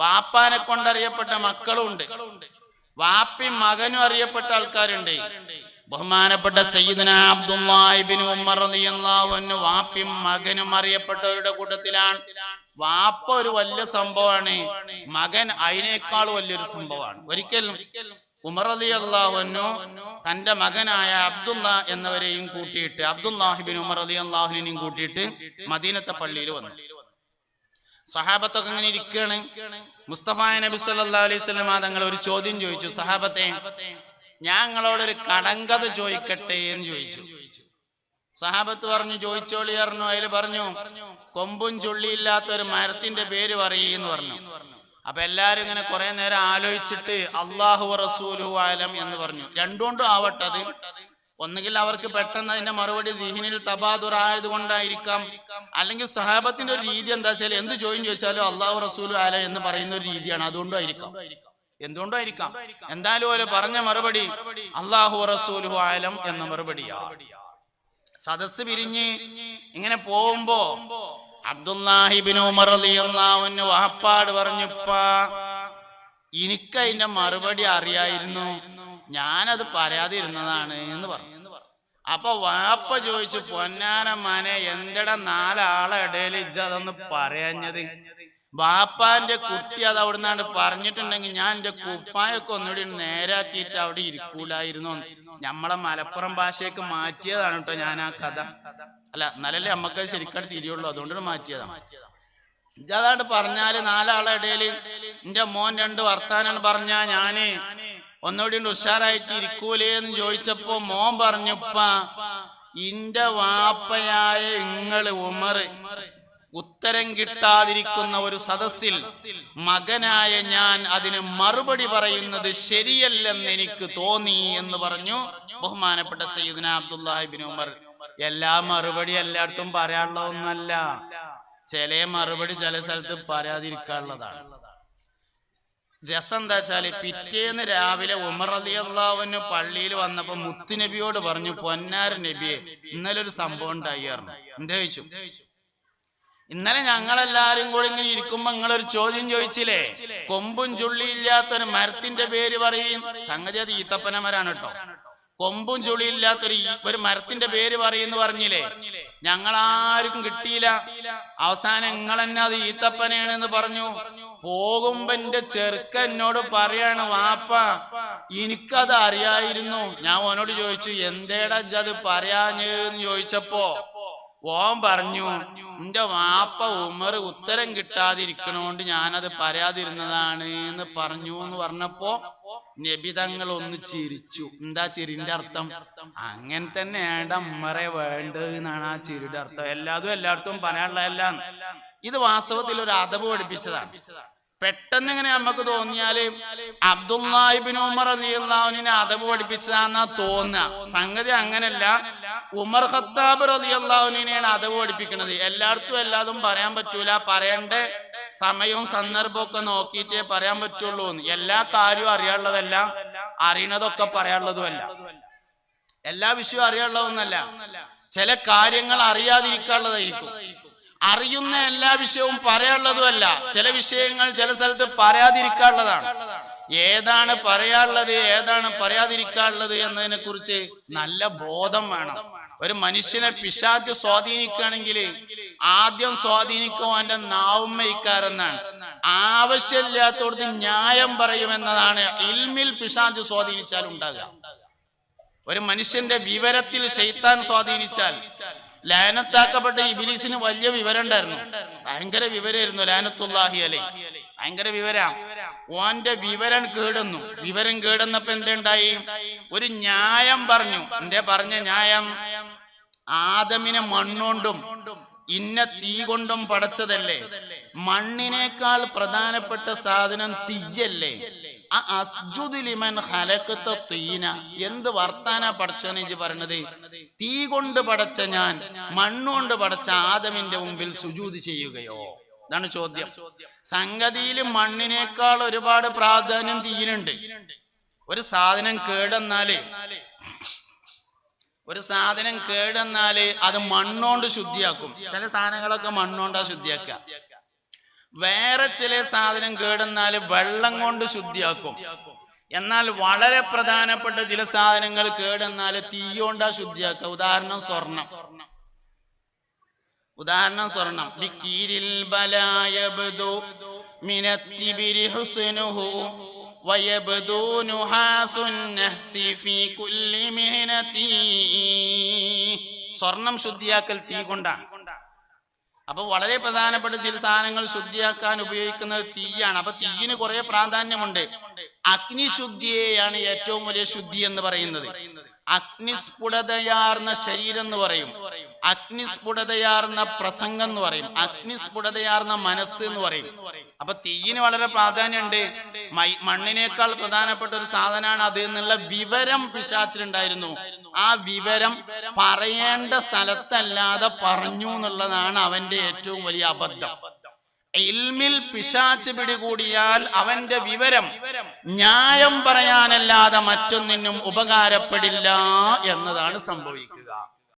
വാപ്പാനെ കൊണ്ടറിയപ്പെട്ട മക്കളും ഉണ്ട് വാപ്പി മകനും അറിയപ്പെട്ട ആൾക്കാരുണ്ട്. ബഹുമാനപ്പെട്ട സയ്യിദന അബ്ദുല്ലാഹിബിൻ ഉമർ റളിയല്ലാഹു അൻഹു മകനും അറിയപ്പെട്ടവരുടെ കൂട്ടത്തിലാണ്. വാപ്പ ഒരു വലിയ സംഭവമാണ്. മകൻ അതിനേക്കാൾ വലിയൊരു സംഭവമാണ്. ഒരിക്കലും ഉമർ അലി അള്ളാഹുനു തന്റെ മകനായ അബ്ദുല്ല എന്നവരെയും കൂട്ടിയിട്ട് അബ്ദുല്ലാഹിബിൻ ഉമർ അലി അള്ളാഹുനെയും കൂട്ടിയിട്ട് മദീനത്തെ പള്ളിയിൽ വന്നു. സഹാബത്തൊക്കെ ഇങ്ങനെ ഇരിക്കുകയാണ്. മുസ്തഫ നബി സല്ലാ അലൈഹി വസല്ലം തങ്ങൾ ഒരു ചോദ്യം ചോദിച്ചു. സഹാബത്തെ ഞാൻ നിങ്ങളോടൊരു കടങ്കഥ ചോദിക്കട്ടെ എന്ന് ചോദിച്ചു. സഹാബത്ത് പറഞ്ഞു ചോദിച്ചോളി പറഞ്ഞു. അതിൽ പറഞ്ഞു കൊമ്പും ചുള്ളിയില്ലാത്ത ഒരു മരത്തിന്റെ പേര് പറയെന്ന് പറഞ്ഞു. അപ്പൊ എല്ലാരും ഇങ്ങനെ കുറെ നേരം ആലോചിച്ചിട്ട് അള്ളാഹു റസൂലു ആലം എന്ന് പറഞ്ഞു. രണ്ടുകൊണ്ടും ആവട്ടത്. ഒന്നുകിൽ അവർക്ക് പെട്ടെന്ന് അതിന്റെ മറുപടി ദിഹിനിൽ തബാദുർ ആയത് കൊണ്ടായിരിക്കാം അല്ലെങ്കിൽ സഹാബത്തിന്റെ ഒരു രീതി എന്താ വെച്ചാൽ എന്ത് ചോദ്യം ചോദിച്ചാലും അള്ളാഹു റസൂൽ ആല എന്ന് പറയുന്ന ഒരു രീതിയാണ്. അതുകൊണ്ടായിരിക്കാം. എന്തുകൊണ്ടായിരിക്കാം? എന്തായാലും ഒരു പറഞ്ഞ മറുപടി അള്ളാഹു റസൂലു ആലം എന്ന മറുപടിയാ സദസ് പിരിഞ്ഞ് ഇങ്ങനെ പോകുമ്പോ അബ്ദുല്ലാഹിബിൻ ഉമർ റളിയല്ലാഹുവിന് വാപ്പാട് പറഞ്ഞുപ്പാ മറുപടി അറിയായിരുന്നു. ഞാനത് പറയാതിരുന്നതാണ് എന്ന് പറഞ്ഞു അപ്പൊ വാപ്പ ചോദിച്ചു പൊന്നാന മനെ എന്തെടാ നാലാളെ ഇടയിൽ ഇജ്ജ് അതൊന്ന് പറയാഞ്ഞത്? വാപ്പാന്റെ കുട്ടി അത് അവിടുന്നാണ്ട് പറഞ്ഞിട്ടുണ്ടെങ്കിൽ ഞാൻ എന്റെ കുപ്പായൊക്കെ ഒന്നുകൂടി നേരാക്കിയിട്ട് അവിടെ ഇരിക്കൂലായിരുന്നു നമ്മളെ മലപ്പുറം ഭാഷയൊക്കെ മാറ്റിയതാണ് കേട്ടോ ഞാൻ ആ കഥ. അല്ല എന്നാലല്ലേ നമ്മക്ക് ശരിക്കും തിരിയുള്ളൂ. അതുകൊണ്ട് മാറ്റിയതാണ്. ഇജാതാണ്ട് പറഞ്ഞാൽ നാലാളെ ഇടയിൽ എന്റെ മോൻ രണ്ട് വർത്താനാണ് പറഞ്ഞാ ഞാൻ. ഒന്നുകൂടി ഉഷാറായിട്ട് ഇരിക്കൂലേ എന്ന് ചോദിച്ചപ്പോ മോൻ പറഞ്ഞുപ്പ ഇന്റെ വാപ്പയായ ഇങ്ങൾ ഉമറ് ഉത്തരം കിട്ടാതിരിക്കുന്ന ഒരു സദസ്സിൽ മകനായ ഞാൻ അതിന് മറുപടി പറയുന്നത് ശരിയല്ലെന്ന് എനിക്ക് തോന്നി എന്ന് പറഞ്ഞു ബഹുമാനപ്പെട്ട സയ്യിദിന അബ്ദുല്ലാഹിബിൻ ഉമർ. എല്ലാ മറുപടി എല്ലായിടത്തും പറയാനുള്ള ഒന്നല്ല ചില മറുപടി ചില സ്ഥലത്ത് പറയാതിരിക്കാനുള്ളതാണ്. രസം എന്താ വെച്ചാൽ പിറ്റേന്ന് രാവിലെ ഉമർ അലി അള്ളാഹുവിന് പള്ളിയിൽ വന്നപ്പോ മുത്തുനബിയോട് പറഞ്ഞു പൊന്നാര നബിയെ ഇന്നലെ ഒരു സംഭവം ഉണ്ടായിരുന്നു എന്താ ചോദിച്ചു? ഇന്നലെ ഞങ്ങളെല്ലാരും കൂടി ഇങ്ങനെ ഇരിക്കുമ്പോ നിങ്ങളൊരു ചോദ്യം ചോദിച്ചില്ലേ? കൊമ്പും ചുള്ളിയില്ലാത്തൊരു മരത്തിന്റെ പേര് പറയും. സംഗതി അത് ഈത്തപ്പനമരാണ് കേട്ടോ. കൊമ്പും ചുളിയില്ലാത്തൊരു ഒരു മരത്തിന്റെ പേര് പറയുന്നു പറഞ്ഞില്ലേ? ഞങ്ങളാർക്കും കിട്ടിയില്ല. അവസാനം നിങ്ങൾ തന്നെ അത് ഈത്തപ്പനയാണെന്ന് പറഞ്ഞു. പോകുമ്പോ എന്റെ ചെറുക്കൻ എന്നോട് പറയാണ് വാപ്പ എനിക്കത് അറിയായിരുന്നു. ഞാൻ ഓനോട് ചോദിച്ചു എന്തേടാ അത് പറയാഞ്ഞെന്ന് ചോദിച്ചപ്പോ ഓൻ പറഞ്ഞു എന്റെ വാപ്പ ഉമർ ഉത്തരം കിട്ടാതിരിക്കണോണ്ട് ഞാനത് പറയാതിരുന്നതാണ് എന്ന് പറഞ്ഞു എന്ന് പറഞ്ഞപ്പോ നബിതങ്ങൾ ഒന്ന് ചിരിച്ചു. എന്താ ചിരിന്റെ അർത്ഥം? അങ്ങനെ തന്നെയാണ് ഉമ്മറെ വേണ്ടത് എന്നാണ് ആ ചിരിയുടെ അർത്ഥം. എല്ലാതും എല്ലായിടത്തും പറയാനുള്ളതല്ല ഇത് വാസ്തവത്തിൽ ഒരു അതവ് പഠിപ്പിച്ചതാണ്. പെട്ടെന്ന് ഇങ്ങനെ നമുക്ക് തോന്നിയാൽ അബ്ദുല്ലാഹിബിൻ ഉമർ റളിയല്ലാഹുവിനെ അതവ് പഠിപ്പിച്ചതാന്നാ തോന്നുക. സംഗതി അങ്ങനല്ല. ഉമർ ഖത്താബ് റളിയല്ലാഹുവിനെയാണ് അതവ് പഠിപ്പിക്കുന്നത് എല്ലായിടത്തും എല്ലാതും പറയാൻ പറ്റൂല. പറയേണ്ട? സമയവും സന്ദർഭവും ഒക്കെ നോക്കിയിട്ടേ പറയാൻ പറ്റുള്ളൂ. എല്ലാ കാര്യവും അറിയാനുള്ളതല്ല. അറിയണതൊക്കെ പറയാനുള്ളതുമല്ല. എല്ലാ വിഷയവും അറിയാനുള്ളതൊന്നല്ല ചില കാര്യങ്ങൾ അറിയാതിരിക്കാനുള്ളതായിരിക്കും. അറിയുന്ന എല്ലാ വിഷയവും പറയാനുള്ളതുമല്ല. ചില വിഷയങ്ങൾ ചില സ്ഥലത്ത് പറയാതിരിക്കാനുള്ളതാണ്. ഏതാണ് പറയാനുള്ളത് ഏതാണ് പറയാതിരിക്കാനുള്ളത് എന്നതിനെ കുറിച്ച് നല്ല ബോധം വേണം. ഒരു മനുഷ്യനെ പിശാച്ച് സ്വാധീനിക്കുകയാണെങ്കിൽ ആദ്യം സ്വാധീനിക്കും അവന്റെ നാവുമ്മയിക്കാരെന്നാണ്. ആവശ്യമില്ലാത്തോടത്ത് ന്യായം പറയുമെന്നതാണ്. ഇൽമിൽ പിശാച്ച് സ്വാധീനിച്ചാൽ ഉണ്ടാകുക. ഒരു മനുഷ്യന്റെ വിവരത്തിൽ ശൈത്താൻ സ്വാധീനിച്ചാൽ ലാനത്താക്കപ്പെട്ട ഇബിലീസിന് വലിയ വിവരം ഉണ്ടായിരുന്നു ഭയങ്കര വിവരമായിരുന്നു ലാനത്തുല്ലാഹി അലൈ ഭയങ്കര വിവരാ. ഓന്റെ വിവരം കേടുന്നു. വിവരം കേടുന്നപ്പോ എന്തുണ്ടായി? ഒരു ന്യായം പറഞ്ഞു. എന്തേ പറഞ്ഞ ന്യായം? ആദമിനെ മണ്ണുകൊണ്ടും ഇന്ന തീ കൊണ്ടും പടച്ചതല്ലേ? മണ്ണിനേക്കാൾ പ്രധാനപ്പെട്ട സാധനം തീയല്ലേ? ആ അസ്ജുദ് ലിമൻ ഹലക്കത്ത തീന എന്ത് വർത്താന പഠിച്ചു പറഞ്ഞത് തീ കൊണ്ട് പടച്ച ഞാൻ മണ്ണുകൊണ്ട് പടച്ച ആദമിന്റെ മുമ്പിൽ സുജൂത് ചെയ്യുകയോ? ഇതാണ് ചോദ്യം. സംഗതിയിൽ മണ്ണിനേക്കാൾ ഒരുപാട് പ്രാധാന്യം തീയിനുണ്ട് ഒരു സാധനം കേടെന്നാൽ ഒരു സാധനം കേടെന്നാൽ അത് മണ്ണോണ്ട് ശുദ്ധിയാക്കും. ചില സാധനങ്ങളൊക്കെ മണ്ണോണ്ടാ ശുദ്ധിയാക്കുക. വേറെ ചില സാധനം കേടുന്നാൽ വെള്ളം കൊണ്ട് ശുദ്ധിയാക്കും. എന്നാൽ വളരെ പ്രധാനപ്പെട്ട ചില സാധനങ്ങൾ കേടുന്നാൽ തീ കൊണ്ടാ ശുദ്ധിയാക്കുക. ഉദാഹരണം സ്വർണം. ഉദാഹരണം സ്വർണം. ബിക്കീരിൽ ബലായബ്ദു മിനത്തിബിരി ഹുസ്നുഹു വയബ്ദു നുഹാസുൻ നഹ്സി ഫീ കുല്ലി മിഹ്നതി. സ്വർണം ശുദ്ധിയാക്കൽ തീ കൊണ്ടാണ് അപ്പൊ വളരെ പ്രധാനപ്പെട്ട ചില സാധനങ്ങൾ ശുദ്ധിയാക്കാൻ ഉപയോഗിക്കുന്നത് തീയാണ്. അപ്പൊ തീയിന് കുറെ പ്രാധാന്യമുണ്ട്. അഗ്നിശുദ്ധിയെയാണ് ഏറ്റവും വലിയ ശുദ്ധി എന്ന് പറയുന്നത്. അഗ്നിസ്ഫുടതയാർന്ന ശരീരം എന്ന് പറയും. അഗ്നിസ്ഫുടതയാർന്ന പ്രസംഗം എന്ന് പറയും. അഗ്നിസ്ഫുടതയാർന്ന മനസ്സ് എന്ന് പറയും. അപ്പൊ തീയിന് വളരെ പ്രാധാന്യമുണ്ട് മണ്ണിനേക്കാൾ പ്രധാനപ്പെട്ട ഒരു സാധനമാണ് അത് എന്നുള്ള വിവരം പിശാച്ചിലുണ്ടായിരുന്നു. ആ വിവരം പറയേണ്ട സ്ഥലത്തല്ലാതെ പറഞ്ഞു എന്നുള്ളതാണ് അവന്റെ ഏറ്റവും വലിയ അബദ്ധം. ഇൽമിൽ പിശാച്ച് പിടികൂടിയാൽ അവന്റെ വിവരം ന്യായം പറയാനല്ലാതെ മറ്റൊന്നിനും ഉപകാരപ്പെടില്ല എന്നതാണ് സംഭവിക്കുക.